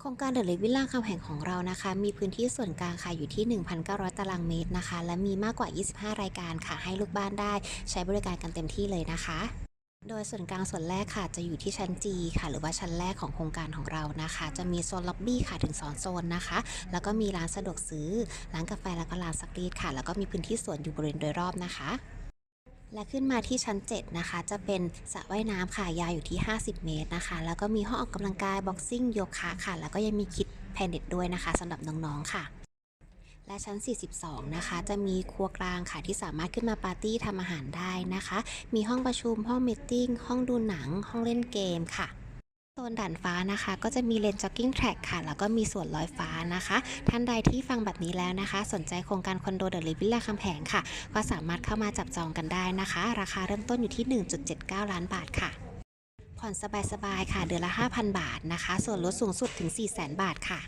โครงการเดอะลิฟวิลล่าคำแห่งของเรานะคะ มีพื้นที่ส่วนกลางค่ะอยู่ที่ 1,900 ตารางเมตรนะคะ และมีมากกว่า 25 รายการค่ะ ให้ลูกบ้านได้ใช้บริการกันเต็มที่เลยนะคะ โดยส่วนกลางส่วนแรกค่ะ จะอยู่ที่ชั้น G ค่ะ หรือว่าชั้นแรกของโครงการของเรานะคะ จะมีโซนล็อบบี้ค่ะถึง2โซนนะคะ แล้วก็มีร้านสะดวกซื้อ ร้านกาแฟแล้วก็ร้านซักรีดค่ะ แล้วก็มีพื้นที่สวนอยู่บริเวณโดยรอบนะคะ และขึ้นมาที่ชั้น 7 นะคะ จะเป็นสระว่ายน้ำค่ะ ยาวอยู่ที่ 50 เมตรนะคะ แล้วก็มีห้องออกกำลังกายบ็อกซิ่งโยคะค่ะ แล้วก็ยังมีคิดแพนเด็ตด้วยนะคะสำหรับน้องๆค่ะ และชั้น 42 นะคะ จะมีครัวกลางค่ะที่สามารถขึ้นมาปาร์ตี้ทำอาหารได้นะคะ มีห้องประชุม ห้องมตติ팅ห้องดูหนัง ห้องเล่นเกมค่ะ โซนด่านฟ้านะคะ ก็จะมีเลนจ็อกกิ้งแทร็กค่ะ แล้วก็มีส่วนลอยฟ้านะคะ ท่านใดที่ฟังแบบนี้แล้วนะคะ สนใจโครงการคอนโดเดอะลิฟวิลล่าคำแหงค่ะ ก็สามารถเข้ามาจับจองกันได้นะคะ ราคาเริ่มต้นอยู่ที่ 1.79 ล้านบาทค่ะ ผ่อนสบายๆค่ะ เดือนละ 5,000 บาทนะคะ ส่วนลดสูงสุดถึง 400,000 บาทค่ะ